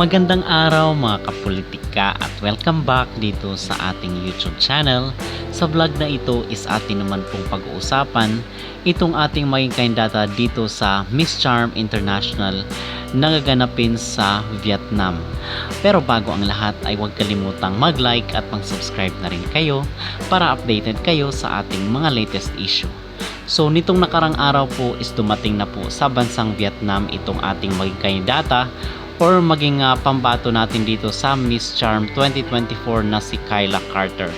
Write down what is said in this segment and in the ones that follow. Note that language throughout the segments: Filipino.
Magandang araw mga kapolitika at welcome back dito sa ating YouTube channel. Sa vlog na ito is atin naman pong pag-uusapan itong ating maging kandidata dito sa Miss Charm International na gaganapin sa Vietnam. Pero bago ang lahat ay huwag kalimutang mag-like at mag-subscribe na rin kayo para updated kayo sa ating mga latest issue. So nitong nakarang araw po is dumating na po sa bansang Vietnam itong ating maging kandidata or maging ah, pambato natin dito sa Miss Charm 2024 na si Kyla Carter.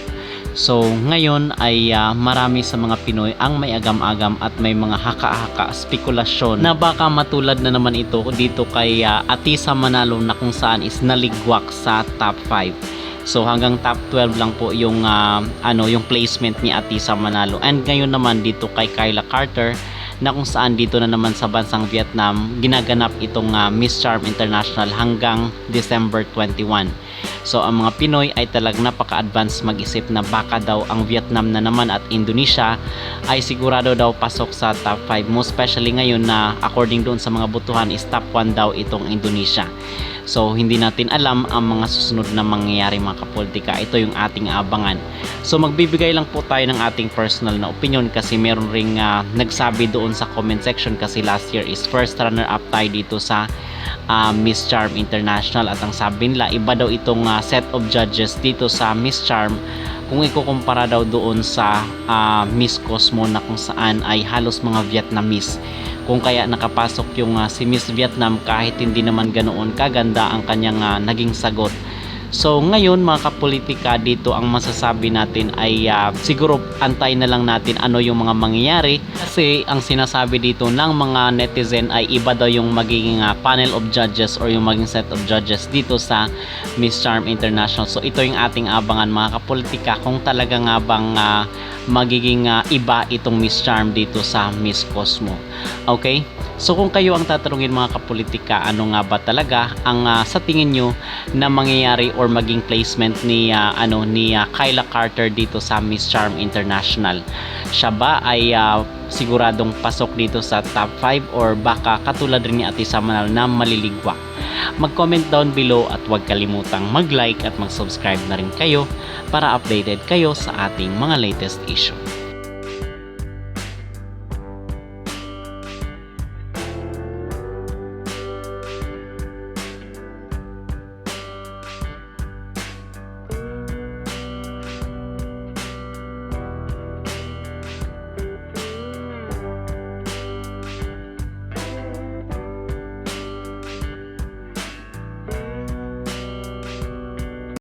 So ngayon ay ah, marami sa mga Pinoy ang may agam-agam at may mga haka-haka spekulasyon na baka matulad na naman ito dito kay ah, Atisa Manalo na kung saan is naligwak sa top 5. So hanggang top 12 lang po yung ah, ano yung placement ni Atisa Manalo. And ngayon naman dito kay Kyla Carter na kung saan dito na naman sa bansang Vietnam ginaganap itong ah, Miss Charm International hanggang December 21. So ang mga Pinoy ay talagang napaka-advance mag-isip na baka daw ang Vietnam na naman at Indonesia ay sigurado daw pasok sa top 5 mo especially ngayon na according doon sa mga butuhan is top 1 daw itong Indonesia. So hindi natin alam ang mga susunod na mangyayari mga kapolitika. Ito yung ating abangan. So magbibigay lang po tayo ng ating personal na opinion kasi meron ring ah, nagsabi doon sa comment section kasi last year is first runner up tayo dito sa ah, Miss Charm International. At ang sabi nila iba daw itong ah, set of judges dito sa Miss Charm kung ikukumpara daw doon sa ah, Miss Cosmo na kung saan ay halos mga Vietnamese. Kung kaya nakapasok yung ah, si Miss Vietnam kahit hindi naman ganoon kaganda ang kanyang ah, naging sagot So ngayon mga kapolitika dito ang masasabi natin ay ah, siguro antay na lang natin ano yung mga mangyayari kasi ang sinasabi dito ng mga netizen ay iba daw yung magiging ah, panel of judges or yung maging set of judges dito sa Miss Charm International. So ito yung ating abangan mga kapolitika kung talaga nga bang ah, magiging ah, iba itong Miss Charm dito sa Miss Cosmo. Okay? So kung kayo ang tatanungin mga kapolitika, ano nga ba talaga ang ah, sa tingin nyo na mangyayari or maging placement ni ah, ano ni ah, Kyla Carter dito sa Miss Charm International? Siya ba ay ah, siguradong pasok dito sa top 5 or baka katulad rin ni Ate Samanal na maliligwak? Mag-comment down below at huwag kalimutang mag-like at mag-subscribe na rin kayo para updated kayo sa ating mga latest issue.